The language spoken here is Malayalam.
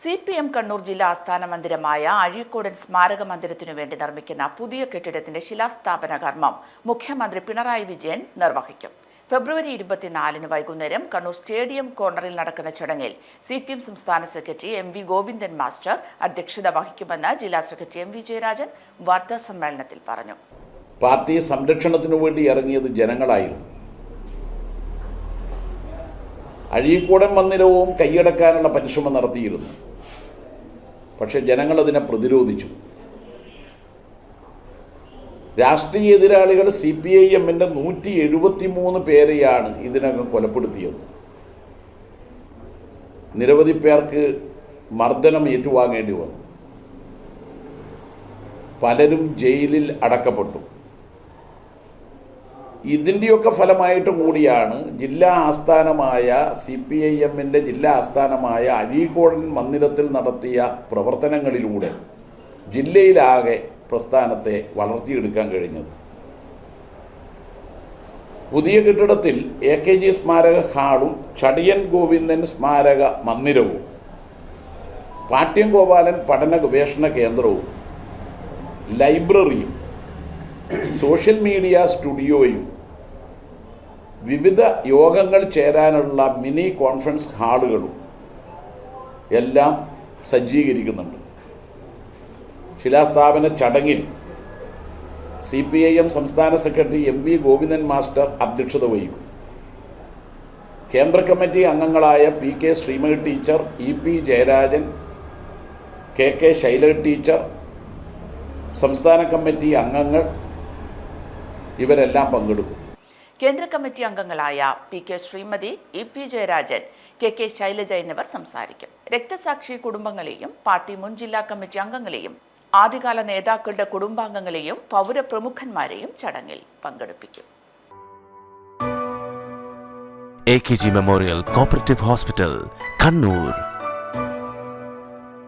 സി പി എം കണ്ണൂർ ജില്ലാ ആസ്ഥാന മന്ദിരമായ അഴീക്കോടൻ സ്മാരക മന്ദിരത്തിനു വേണ്ടി നിർമ്മിക്കുന്ന പുതിയ കെട്ടിടത്തിന്റെ ശിലാസ്ഥാപന കർമ്മം മുഖ്യമന്ത്രി പിണറായി വിജയൻ നിർവഹിക്കും. ഫെബ്രുവരി ഇരുപത്തിനാലിന് വൈകുന്നേരം കണ്ണൂർ സ്റ്റേഡിയം കോർണറിൽ നടക്കുന്ന ചടങ്ങിൽ സി പി എം സംസ്ഥാന secretary M V Govindan master അധ്യക്ഷത വഹിക്കുമെന്ന് ജില്ലാ സെക്രട്ടറി എം വി ജയരാജൻ വാർത്താ സമ്മേളനത്തിൽ പറഞ്ഞു. പാർട്ടി സംരക്ഷണത്തിനു വേണ്ടി ഇറങ്ങിയത് ജനങ്ങളായിരുന്നു. അഴീക്കോടൻ മന്ദിരവും കൈയടക്കാനുള്ള പരിശ്രമം നടത്തിയിരുന്നു. പക്ഷെ ജനങ്ങൾ അതിനെ പ്രതിരോധിച്ചു. രാഷ്ട്രീയ എതിരാളികൾ സി പി ഐ എമ്മിന്റെ നൂറ്റി എഴുപത്തി മൂന്ന് പേരെയാണ് ഇതിനകം കൊലപ്പെടുത്തിയത്. നിരവധി പേർക്ക് മർദ്ദനം ഏറ്റുവാങ്ങേണ്ടി വന്നു. പലരും ജയിലിൽ അടക്കപ്പെട്ടു. ഇതിന്റെയൊക്കെ ഫലമായിട്ട് കൂടിയാണ് ജില്ലാ ആസ്ഥാനമായ സി പി ഐ എമ്മിന്റെ ജില്ലാ ആസ്ഥാനമായ അഴീക്കോടൻ മന്ദിരത്തിൽ നടത്തിയ പ്രവർത്തനങ്ങളിലൂടെ ജില്ലയിലാകെ പ്രസ്ഥാനത്തെ വളർത്തിയെടുക്കാൻ കഴിഞ്ഞത്. പുതിയ കെട്ടിടത്തിൽ എ കെ ജി സ്മാരക ഹാളും ചടിയൻ ഗോവിന്ദൻ സ്മാരക മന്ദിരവും പാട്യം ഗോപാലൻ പഠന ഗവേഷണ കേന്ദ്രവും ലൈബ്രറിയും സോഷ്യൽ മീഡിയ സ്റ്റുഡിയോയും വിവിധ യോഗങ്ങൾ ചേരാനുള്ള മിനി കോൺഫറൻസ് ഹാളുകളും എല്ലാം സജ്ജീകരിക്കുന്നുണ്ട്. ശിലാസ്ഥാപന ചടങ്ങിൽ സി പി ഐ എം സംസ്ഥാന secretary M V Govindan master അധ്യക്ഷത വഹിക്കും. കേന്ദ്ര കമ്മിറ്റി അംഗങ്ങളായ P K Sreemathi teacher E P Jayarajan K K Shaila teacher സംസ്ഥാന കമ്മിറ്റി അംഗങ്ങൾ ഇവരെല്ലാം പങ്കെടുക്കും. കേന്ദ്ര കമ്മിറ്റി അംഗങ്ങളായ P K Sreemathi E P Jayarajan K K Shailaja എന്നിവർ സംസാരിക്കും. രക്തസാക്ഷി കുടുംബങ്ങളെയും പാർട്ടി മുൻ ജില്ലാ കമ്മിറ്റി അംഗങ്ങളെയും ആദ്യകാല നേതാക്കളുടെ കുടുംബാംഗങ്ങളെയും പൗരപ്രമുഖന്മാരെയും ചടങ്ങിൽ പങ്കെടുപ്പിക്കും. A K G memorial cooperative hospital Kannur